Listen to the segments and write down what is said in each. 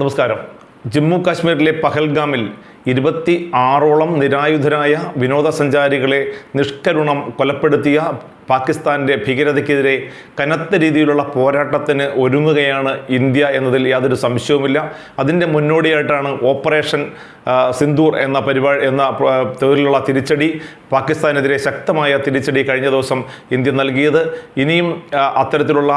നമസ്കാരം. ജമ്മു കാശ്മീരിലെ പഹൽഗാമിൽ ഇരുപത്തി ആറോളം നിരായുധരായ വിനോദസഞ്ചാരികളെ നിഷ്കരുണം കൊലപ്പെടുത്തിയ പാകിസ്ഥാന്റെ ഭീകരതയ്ക്കെതിരെ കനത്ത രീതിയിലുള്ള പോരാട്ടത്തിന് ഒരുങ്ങുകയാണ് ഇന്ത്യ എന്നതിൽ യാതൊരു സംശയവുമില്ല. അതിന്റെ മുന്നോടിയായിട്ടാണ് ഓപ്പറേഷൻ സിന്ദൂർ എന്ന പരിപാടി എന്ന തൊഴിലുള്ള തിരിച്ചടി പാകിസ്ഥാനെതിരെ ശക്തമായ തിരിച്ചടി കഴിഞ്ഞ ദിവസം ഇന്ത്യ നൽകിയത്. ഇനിയും അത്തരത്തിലുള്ള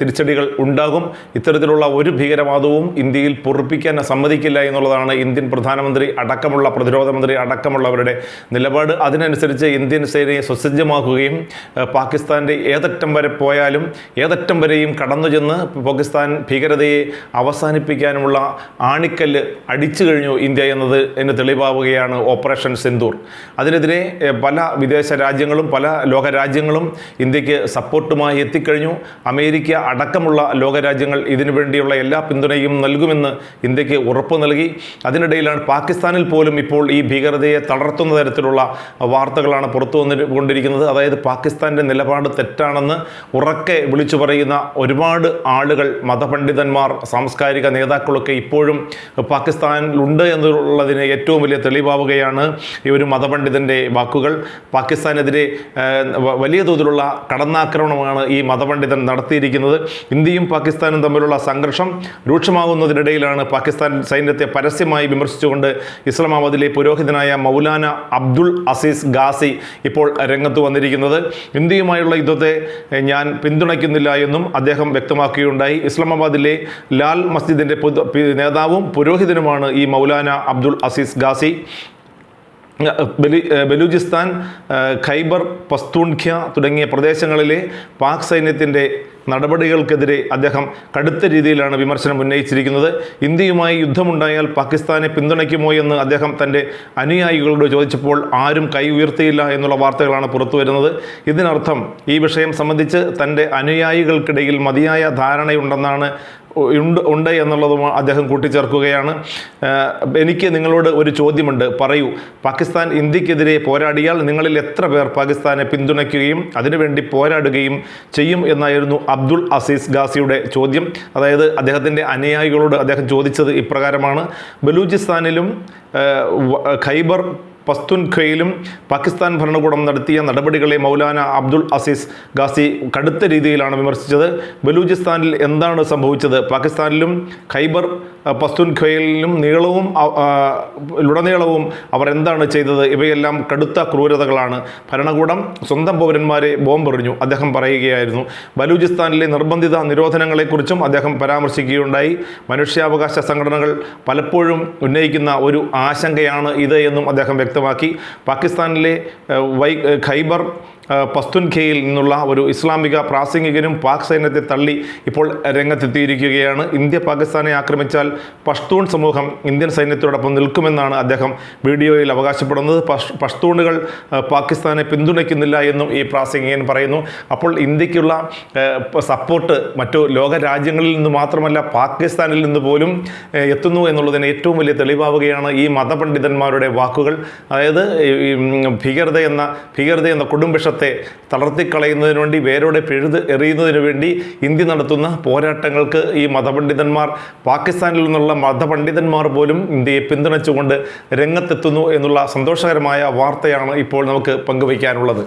തിരിച്ചടികൾ ഉണ്ടാകും. ഇത്തരത്തിലുള്ള ഒരു ഭീകരവാദവും ഇന്ത്യയിൽ പൊറുപ്പിക്കാൻ സമ്മതിക്കില്ല എന്നുള്ളതാണ് ഇന്ത്യൻ പ്രധാനമന്ത്രി അടക്കമുള്ള പ്രതിരോധ മന്ത്രി അടക്കമുള്ളവരുടെ നിലപാട് അതിനനുസരിച്ച് ഇന്ത്യൻ സേനയെ സുസജ്ജമാക്കുകയും പാകിസ്ഥാന്റെ ഏതറ്റം വരെ പോയാലും ഏതറ്റം വരെയും കടന്നു ചെന്ന് പാകിസ്ഥാൻ ഭീകരതയെ അവസാനിപ്പിക്കാനുമുള്ള ആണിക്കല്ല് അടിച്ചു കഴിഞ്ഞു ഇന്ത്യ എന്നത് എന്ന് തെളിവാവുകയാണ് ഓപ്പറേഷൻ സിന്ദൂർ. അതിനെതിരെ പല വിദേശ രാജ്യങ്ങളും പല ലോകരാജ്യങ്ങളും ഇന്ത്യയ്ക്ക് സപ്പോർട്ടുമായി എത്തിക്കഴിഞ്ഞു. അമേരിക്ക അടക്കമുള്ള ലോകരാജ്യങ്ങൾ ഇതിനു വേണ്ടിയുള്ള എല്ലാ പിന്തുണയും നൽകുമെന്ന് ഇന്ത്യയ്ക്ക് ഉറപ്പ് നൽകി. അതിനിടയിലാണ് പാകിസ്ഥാനിൽ പോലും ഇപ്പോൾ ഈ ഭീകരതയെ തളർത്തുന്ന തരത്തിലുള്ള വാർത്തകളാണ് പുറത്തു വന്നുകൊണ്ടിരിക്കുന്നത് അതായത് പാകിസ്ഥാന്റെ നിലപാട് തെറ്റാണെന്ന് ഉറക്കെ വിളിച്ചു പറയുന്ന ഒരുപാട് ആളുകൾ മതപണ്ഡിതന്മാർ സാംസ്കാരിക നേതാക്കളൊക്കെ ഇപ്പോഴും പാകിസ്ഥാനിലുണ്ട് എന്നുള്ളതിന് ഏറ്റവും വലിയ തെളിവാവുകയാണ് ഈ ഒരു മതപണ്ഡിതന്റെ വാക്കുകൾ. പാകിസ്ഥാനെതിരെ വലിയ തോതിലുള്ള കടന്നാക്രമണമാണ് ഈ മതപണ്ഡിതൻ നടത്തിയിരിക്കുന്നത്. ഇന്ത്യയും പാകിസ്ഥാനും തമ്മിലുള്ള സംഘർഷം രൂക്ഷമാകുന്നതിനിടയിലാണ് പാകിസ്ഥാൻ സൈന്യത്തെ പരസ്യമായി വിമർശിച്ചുകൊണ്ട് ഇസ്ലാമാബാദിലെ പുരോഹിതനായ മൗലാന അബ്ദുൾ അസീസ് ഗാസി ഇപ്പോൾ രംഗത്ത് വന്നിരിക്കുന്നത്. ഇന്ത്യയുമായുള്ള യുദ്ധത്തെ ഞാൻ പിന്തുണയ്ക്കുന്നില്ല എന്നും അദ്ദേഹം വ്യക്തമാക്കുകയുണ്ടായി ഇസ്ലാമാബാദിലെ ലാൽ മസ്ജിദിന്റെ നേതാവും പുരോഹിതനുമാണ് ഈ മൗലാന അബ്ദുൾ അസീസ് ഗാസി ബലി ബലൂചിസ്ഥാൻ ഖൈബർ പസ്തൂൺഖ്യ തുടങ്ങിയ പ്രദേശങ്ങളിലെ പാക് സൈന്യത്തിന്റെ നടപടികൾക്കെതിരെ അദ്ദേഹം കടുത്ത രീതിയിലാണ് വിമർശനം ഉന്നയിച്ചിരിക്കുന്നത്. ഇന്ത്യയുമായി യുദ്ധമുണ്ടായാൽ പാകിസ്ഥാനെ പിന്തുണയ്ക്കുമോ എന്ന് അദ്ദേഹം തന്റെ അനുയായികളോട് ചോദിച്ചപ്പോൾ ആരും കൈ ഉയർത്തിയില്ല എന്നുള്ള വാർത്തകളാണ് പുറത്തു വരുന്നത്. ഇതിനർത്ഥം ഈ വിഷയം സംബന്ധിച്ച് തന്റെ അനുയായികൾക്കിടയിൽ മതിയായ ധാരണയുണ്ടെന്നാണ് ഉണ്ട് ഉണ്ട് എന്നുള്ളതും അദ്ദേഹം കൂട്ടിച്ചേർക്കുകയാണ്. എനിക്ക് നിങ്ങളോട് ഒരു ചോദ്യമുണ്ട്. പറയൂ പാകിസ്ഥാൻ ഇന്ത്യക്കെതിരെ പോരാടിയാൽ നിങ്ങളിൽ എത്ര പേർ പാകിസ്ഥാനെ പിന്തുണയ്ക്കുകയും അതിനുവേണ്ടി പോരാടുകയും ചെയ്യും എന്നായിരുന്നു അബ്ദുൾ അസീസ് ഗാസിയുടെ ചോദ്യം. അതായത് അദ്ദേഹത്തിന്റെ അനുയായികളോട് അദ്ദേഹം ചോദിച്ചത് ഇപ്രകാരമാണ്. ബലൂചിസ്ഥാനിലും ഖൈബർ പസ്തുൻഖയിലും പാകിസ്ഥാൻ ഭരണകൂടം നടത്തിയ നടപടികളെ മൗലാന അബ്ദുൾ അസീസ് ഗാസി കടുത്ത രീതിയിലാണ് വിമർശിച്ചത്. ബലൂചിസ്ഥാനിൽ എന്താണ് സംഭവിച്ചത്? പാകിസ്ഥാനിലും ഖൈബർ പസ്തുൻ പസ്തുൻഖയിലും നീളവും ഉടനീളവും അവർ എന്താണ് ചെയ്തത്? ഇവയെല്ലാം കടുത്ത ക്രൂരതകളാണ്. ഭരണകൂടം സ്വന്തം പൗരന്മാരെ ബോംബെറിഞ്ഞു. അദ്ദേഹം പറയുകയായിരുന്നു ബലൂചിസ്ഥാനിലെ നിർബന്ധിത നിരോധനങ്ങളെക്കുറിച്ചും അദ്ദേഹം പരാമർശിക്കുകയുണ്ടായി. മനുഷ്യാവകാശ സംഘടനകൾ പലപ്പോഴും ഉന്നയിക്കുന്ന ഒരു ആശങ്കയാണ് ഇത് എന്നും അദ്ദേഹം വ്യക്തമാക്കി. പാകിസ്ഥാനിലെ വൈ ഖൈബർ പസ്തുൻഖയിൽ നിന്നുള്ള ഒരു ഇസ്ലാമിക പ്രാസംഗികനും പാക് സൈന്യത്തെ തള്ളി ഇപ്പോൾ രംഗത്തെത്തിയിരിക്കുകയാണ്. ഇന്ത്യ പാകിസ്ഥാനെ ആക്രമിച്ചാൽ പഷ്തൂൺ സമൂഹം ഇന്ത്യൻ സൈന്യത്തോടൊപ്പം നിൽക്കുമെന്നാണ് അദ്ദേഹം വീഡിയോയിൽ അവകാശപ്പെടുന്നത്. പഷ്തൂണുകൾ പാകിസ്ഥാനെ പിന്തുണയ്ക്കുന്നില്ല എന്നും ഈ പ്രാസംഗികൻ പറയുന്നു. അപ്പോൾ ഇന്ത്യക്കുള്ള സപ്പോർട്ട് മറ്റു ലോക രാജ്യങ്ങളിൽ നിന്ന് മാത്രമല്ല പാകിസ്ഥാനിൽ നിന്ന് പോലും എത്തുന്നു എന്നുള്ളതിന് ഏറ്റവും വലിയ തെളിവാവുകയാണ് ഈ മതപണ്ഡിതന്മാരുടെ വാക്കുകൾ. അതായത് ഭീകരത എന്ന ഭീകരത എന്ന കൊടുംവിഷത്തെ തളർത്തിക്കളയുന്നതിന് വേണ്ടി വേരോടെ പിഴുത് എറിയുന്നതിനു വേണ്ടി ഇന്ത്യ നടത്തുന്ന പോരാട്ടങ്ങൾക്ക് ഈ മതപണ്ഡിതന്മാർ പാകിസ്ഥാനിൽ നിന്നുള്ള മതപണ്ഡിതന്മാർ പോലും ഇന്ത്യയെ പിന്തുണച്ചുകൊണ്ട് രംഗത്തെത്തുന്നു എന്നുള്ള സന്തോഷകരമായ വാർത്തയാണ് ഇപ്പോൾ നമുക്ക് പങ്കുവയ്ക്കാനുള്ളത്.